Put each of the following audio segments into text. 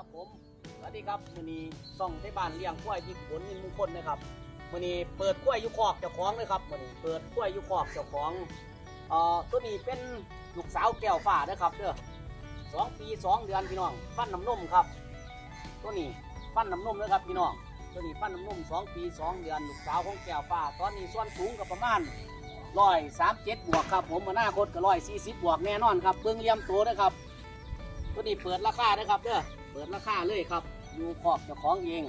ครับผมสวัสดีครับมื้อนี้ซ่องที่บ้านเลี้ยงกล้วยที่ผลนินมงคลนะครับมื้อนี้เปิดกล้วยยุคอกเจ้าของเลยครับมื้อนี้เปิดกล้วยยุคอกเจ้าของเอ่อตัวนี้เป็นลูกสาวแก้วฟ้าเด้อครับเด้อสองปีสองเดือนพี่น้อง ฟันน้ำนมครับ ตัวนี้ฟันน้ำนมเลยครับพี่น้องตัวนี้ฟันน้ำนมสองปีสองเดือนลูกสาวของแก้วฟ้าตอนนี้ส่วนสูงกับประมาณร้อยสามเจ็ดบวกครับ ผมอนาคตก็ร้อยสี่สิบบวกแน่นอนครับเบิ้งเลี่ยมตัวนะครับ ตัวนี้เปิดราคาเด้อครับเด้อ เปิดราคาเลยครับ อยู่ขอบเจ้าของเอง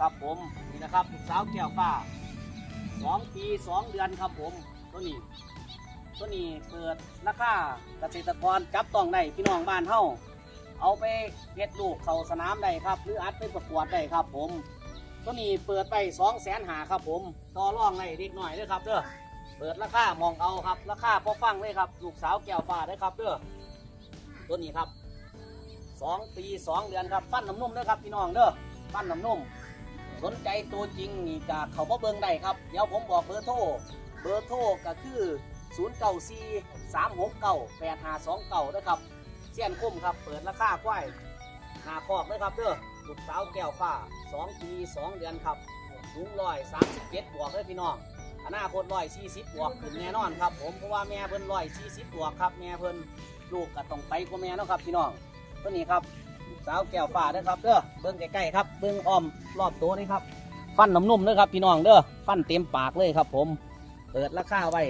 ครับผมนี่นะครับลูกสาวแก้วฟ้าสองปีสองเดือนครับผมตัวนี้ตัวนี้เปิดราคาเกษตรกรจับต้องได้พี่น้องบ้านเฮาเอาไปเฮ็ดลูกเข้าสนามได้ครับ หรืออัดไปประกวดได้ครับ ผมตัวนี้เปิดไปสองแสนหาครับ ผมต่อรองได้เด็กหน่อยเลยครับเด้อเปิดราคามองเอาครับ ราคาพอฟังเลยครับ ลูกสาวแก้วฟ้าได้ครับเด้อตัวนี้ครับ สองปีสองเดือนครับปั้นน้ำนุ่มเด้อครับพี่น้องเด้อปั้นน้ำนุ่มสนใจตัวจริงนี่จะเขามาเบิ่งได้ครับ เดี๋ยวผมบอกเบอร์โทรเบอร์โทรก็คือ 0 9 4 3 6 9 8 5 2 9นะครับเสี้ยนคุ้มครับ เปิดราคาควายหน้าคอกเลยครับเด้อลูกสาวแก้วฟ้า2ปี2เดือนครับสูงร้อยสามสิบเจ็ดบวกเลยพี่น้องอนาคตร้อยสี่สิบบวกขึ้นแน่นอนครับ ผมเพราะว่าแม่เพิ่นร้อยสี่สิบบวกครับแม่เพิ่นลูกก็ต้องไปกว่าแม่เนาะครับพี่น้อง ตัวนี้ครับสาวแก้วฟ้าเด้อครับเด้อเบิ้งใกล้ๆครับเบิ้งอ้อมรอบตัวนี่ครับ ฟันน้ำนุ่มเด้อครับพี่น้องเด้อฟันเต็มปากเลยครับ ผม เปิดราคาไว้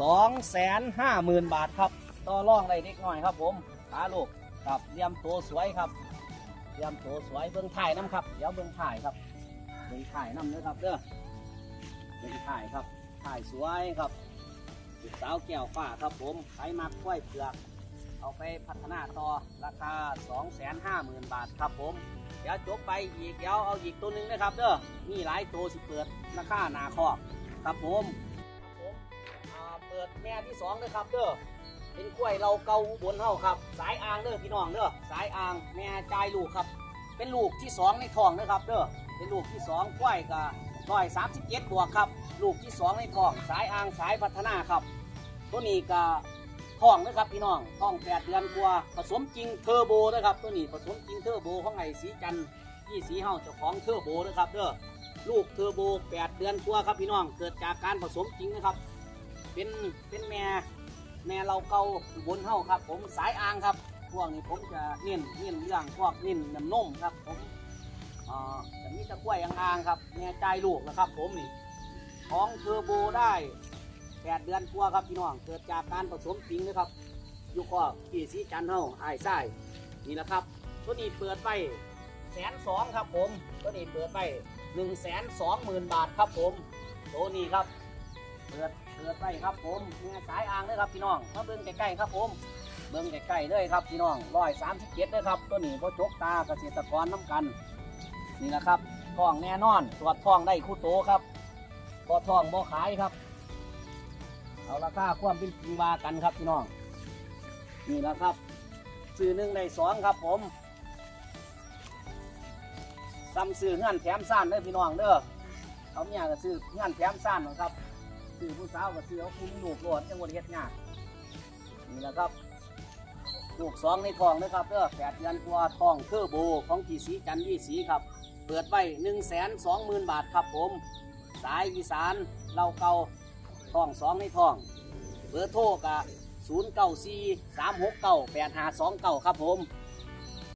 สองแสนห้าหมื่นบาทครับต่อรองได้เล็กน้อยครับ ผมตาลูกครับเลี่ยมตัวสวยครับเลี่ยมตัวสวยเบิ้งถ่ายน้ำครับเดี๋ยวเบิ้งถ่ายครับเบิ้งถ่ายน้ำเด้อครับเด้อเบิ้งถ่ายครับถ่ายสวยครับสาวแก้วฟ้าครับผมใช้มักกล้วยเผือก เอาไปพัฒนาต่อราคา 250,000 บาทครับผม เดี๋ยวจบไปอีกเดี๋ยวเอาอีกตัวหนึ่งนะครับเด้อมีหลายตัวสิเปิดราคาหนาคอกครับผมครับผมเปิดแม่ที่สองเลยครับเด้อเป็นกล้วยเราเกาบนเฮาครับ สายอ่างเด้อพี่น้องเด้อสายอ่างแม่จ่ายลูกครับ เป็นลูกที่สองในท้องนะครับเด้อเป็นลูกที่สองกล้วยกับร้อยสามสิบเจ็ดบวกครับ ลูกที่สองในท้องสายอ่างสายพัฒนาครับ ตัวนี้ก็ ท้องนะครับพี่น้องท้องแปดเดือนกว่าผสมจริงเทอร์โบนะครับตัวนี้ผสมจริงเทอร์โบของไอ้สีจันยี่สีเฮาเจ้าของเทอร์โบนะครับเด้อลูกเทอร์โบแปดเดือนกว่าครับพี่น้องเกิดจากการผสมจริงนะครับ เป็นเป็นแม่แม่เราเกาบนเฮาครับ ผมสายอ่างครับพวกนี้ผมจะเน้นเน้นเรื่องพวกเน้นน้ำนมครับผมอ่าจะมีตะกล้วยอ่างครับแม่ใจลูกนะครับ ผมนี่ของเทอร์โบได้ แปดเดือนกว่าครับพี่น้องเกิดจากการผสมจริงนะครับอยู่ข้อพี่สีจันทร์เฮาไอ้ายไส้นี่แหละครับ ตัวนี้เปิดไปแสนสองครับผมตัวนี้เปิดไปหนึ่งแสนสองหมื่นบาทครับผมตัวนี้ครับ เปิดเปิดไปครับผมแม่สายอ่างเลยครับพี่น้องมาเบิ่งใกล้ๆครับผมเบิ่งใกล้ๆเลยครับพี่น้องร้อยสามสิบเจ็ดเลยครับ ตัวนี้พ่จกตาเกษตรกรน้ำกัน นี่แหละครับท้องแน่นอนตรวจท้องได้คู่โตครับพอท้องบ่ขายครับ เอาราคาความเป็นจริงว่ากันครับพี่น้องนี่แหละครับซื้อหนึ่งในสองครับผมซ้ำซื้อเงื่อนแถมซ่านเด้อพี่น้องเด้อเขาเนี่ยก็ซื้อเงื่อนแถมซ่านนะครับซื้อผู้สาวก็ซื้อเอาคุ้มลูกโหลดจังหวัดเฮ็ดงานนี่แหละครับลูกสองในทองนะครับเด้อแปดเดือนกว่าทองเทอร์โบของทีสีจันทร์ยี่สีครับ เปิดไว้หนึ่งแสนสองหมื่นบาทครับผม สายอีสานเราเกา ท้องสองในท้อง เบอร์โทรกะ0 9 4 3 6 9 8 5 2 9ครับผม